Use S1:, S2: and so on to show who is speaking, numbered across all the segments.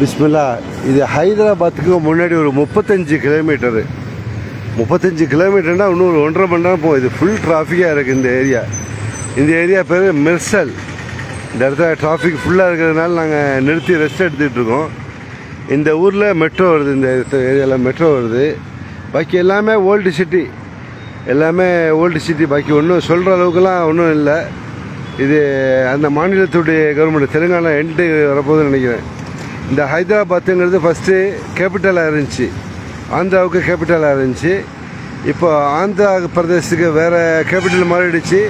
S1: பிஸ்மில்லா இது ஹைதராபாத்துக்கு முன்னாடி ஒரு முப்பத்தஞ்சு கிலோமீட்டரு முப்பத்தஞ்சு கிலோமீட்டர்னால் இன்னும் ஒரு ஒன்றரை மணி நேரம் போகும். இது ஃபுல் டிராஃபிக்காக இருக்குது இந்த ஏரியா இந்த ஏரியா பேர் மெர்சல் இந்த இடத்துல டிராஃபிக் ஃபுல்லாக இருக்கிறதுனால நாங்கள் நிறுத்தி ரெஸ்ட் எடுத்துகிட்டு இருக்கோம். இந்த ஊரில் மெட்ரோ வருது இந்த ஏரியாவில் மெட்ரோ வருது. பாக்கி எல்லாமே ஓல்டு சிட்டி எல்லாமே ஓல்டு சிட்டி பாக்கி ஒன்றும் சொல்கிற அளவுக்குலாம் ஒன்றும் இல்லை. இது அந்த மாநிலத்துடைய கவர்மெண்ட் தெலுங்கானா எண்டு வரப்போகுதுன்னு நினைக்கிறேன். இந்த ஹைதராபாத்துங்கிறது ஃபஸ்ட்டு கேபிட்டலாக இருந்துச்சு. ஆந்திராவுக்கு கேபிட்டலாக இருந்துச்சு. இப்போ ஆந்திரா பிரதேசத்துக்கு வேறு கேபிட்டல் மாறிடுச்சு.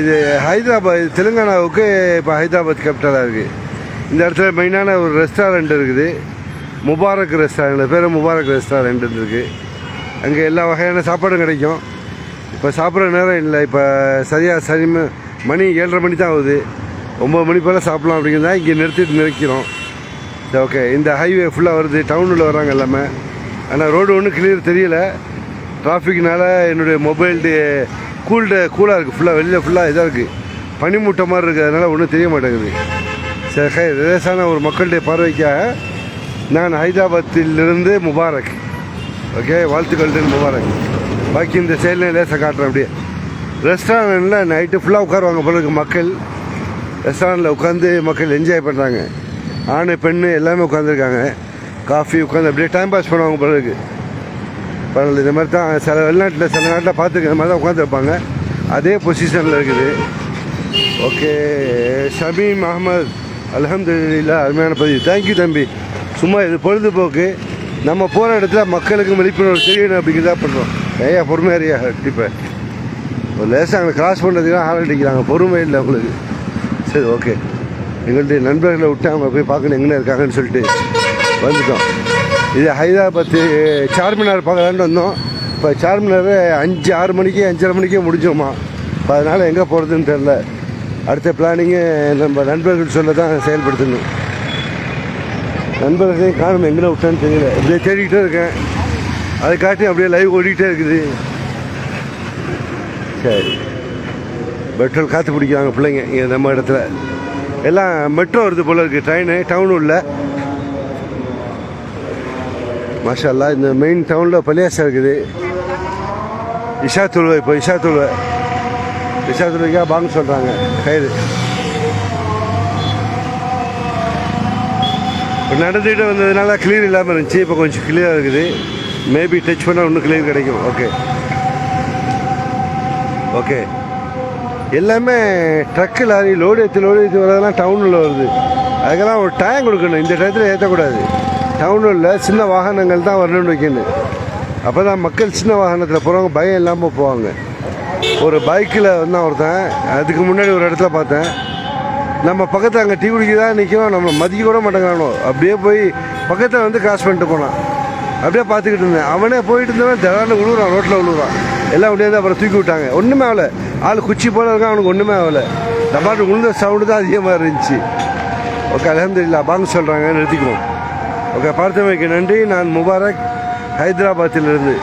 S1: இது ஹைதராபாத் இது தெலுங்கானாவுக்கு இப்போ ஹைதராபாத் கேபிட்டலாக இருக்குது இந்த இடத்துல மெயினான ஒரு ரெஸ்டாரண்ட் இருக்குது. முபாரக் ரெஸ்டாரண்ட் பேர் முபாரக் ரெஸ்டாரண்ட் இருக்குது அங்கே எல்லா வகையான சாப்பாடும் கிடைக்கும். இப்போ சாப்பிட்ற நேரம் இல்லை. இப்போ சரியாக சரி மணி ஏழரை மணி தான் ஆகுது. ஒம்பது மணி போல் சாப்பிட்லாம் அப்படிங்கிறதா இங்கே நிறுத்திட்டு நிற்கிறோம். சரி ஓகே இந்த ஹைவே ஃபுல்லாக வருது. டவுனில் வராங்க எல்லாமே. ஆனால் ரோடு ஒன்றும் கிளியர் தெரியல. டிராஃபிக்னால என்னுடைய மொபைல் கூல்டு கூலாக இருக்குது ஃபுல்லாக வெளியில் ஃபுல்லாக இதாக இருக்குது பனிமூட்டை மாதிரி இருக்குது அதனால் ஒன்றும் தெரிய மாட்டேங்குது. சரி ஹை லேசான ஒரு மக்களுடைய பார்வைக்காக நான் ஹைதராபாத்திலிருந்து முபாரக். ஓகே வாழ்த்துக்கள் முபாரக். பாக்கி இந்த சைடில் லேசாக காட்டுறேன் அப்படியே. ரெஸ்டாரண்ட்டில் நைட்டு ஃபுல்லாக உட்காருவாங்க போல இருக்குது மக்கள். ரெஸ்டாரண்ட்டில் உட்காந்து மக்கள் என்ஜாய் பண்ணுறாங்க ஆண் பெண்ணு எல்லாமே உட்காந்துருக்காங்க காஃபி உட்காந்து அப்படியே டைம் பாஸ் பண்ணுவாங்க பிறகு பரவாயில்ல இந்த மாதிரி தான் சில வெளிநாட்டில் சில நாட்டில் பார்த்துருக்க இந்த மாதிரி தான் உட்காந்துருப்பாங்க அதே பொசிஷனில் இருக்குது. ஓகே ஷமீம் அகமது அல்ஹம்துலில்லாஹ் அருமையான பதிவு. தேங்க்யூ தம்பி. சும்மா இது பொழுதுபோக்கு. நம்ம போகிற இடத்துல மக்களுக்கு விழிப்புணர்வு தெரியணும் அப்படிங்கிறதா பண்ணுறோம் நிறையா பொறுமையாக கண்டிப்பாக ஒரு லேசாக அங்கே கிராஸ் பண்ணுறதுக்கெல்லாம் ஆள் அடிக்கிறாங்க. பொறுமை இல்லை உங்களுக்கு. சரி ஓகே. எங்கள்கிட்ட நண்பர்களை விட்டு அவங்க போய் பார்க்கணும் எங்கே இருக்காங்கன்னு சொல்லிட்டு வந்துட்டோம். இது ஹைதராபாத்து சார்மினார் பார்க்கலான்னு வந்தோம். இப்போ சார்மினார் அஞ்சு ஆறு மணிக்கு அஞ்சரை மணிக்கே முடிஞ்சோமா? இப்போ அதனால் எங்கே போகிறதுன்னு தெரில அடுத்த பிளானிங்கு நம்ம நண்பர்கள் சொல்ல தான் செயல்படுத்தணும். நண்பர்களையும் காணும் எங்கே விட்டான்னு தெரியல. இப்படியே தேடிக்கிட்டே இருக்கேன். அதை காட்டி அப்படியே லைவ் ஓடிக்கிட்டே இருக்குது. சரி. பெட்ரோல் காற்று பிடிக்கிறாங்க பிள்ளைங்க இங்கே நம்ம இடத்துல. எல்லாம் மெட்ரோ வருது போல இருக்குது ட்ரெயின் டவுன் உள்ள மாஷல்லா இந்த மெயின் டவுனில் பள்ளியாசா இருக்குது. இஷா தொழுவை இப்போ இஷா தொழுவை இஷா தொழுவைக்காக பாங்க சொல்கிறாங்க கயிறு. இப்போ நடந்துகிட்டு வந்ததுனால கிளியர் இல்லாமல் இருந்துச்சு. இப்போ கொஞ்சம் கிளியராக இருக்குது. மேபி டச் பண்ணால் இன்னும் கிளியர் கிடைக்கும். ஓகே ஓகே எல்லாமே ட்ரக்கு லாரி லோடு ஏற்றி லோடு ஏற்றி வரதெல்லாம் டவுனில் வருது. அதுக்கெல்லாம் ஒரு டைம் கொடுக்கணும். இந்த டயத்தில் ஏற்றக்கூடாது டவுனில் சின்ன வாகனங்கள் தான் வரணும்னு வைக்கணும். அப்போ தான் மக்கள் சின்ன வாகனத்தில் போகிறவங்க பயம் இல்லாமல் போவாங்க. ஒரு பைக்கில் வந்தான் ஒருத்தன். அதுக்கு முன்னாடி ஒரு இடத்துல பார்த்தேன். நம்ம பக்கத்தில் அங்கே டீ குடிக்க தான் நிற்கிறோம் நம்ம மதிக்க கூட மாட்டேங்கிறானோ. அப்படியே போய் பக்கத்தில் வந்து கிராஸ் பண்ணிட்டு போனான். அப்படியே பார்த்துக்கிட்டு இருந்தேன். அவனே போயிட்டு இருந்தவன் திடீர்னு விழுவுறான் ரோட்டில் விழுவுறான் எல்லாம் அப்படியே அப்புறம் தூக்கி விட்டாங்க. ஒன்றுமே ஆகலை. ஆள் குச்சி போல இருக்கான் அவனுக்கு ஒன்றுமே ஆகலை. டபாட்டு உழுந்த சவுண்டு தான் அதிகமாக இருந்துச்சு. ஓகே அலமதுல்லா பாங்க சொல்கிறாங்க நிறுத்திக்குவோம். ஓகே பார்த்தமைக்கு நன்றி. நான் முபாரக் ஹைதராபாத்திலிருந்து.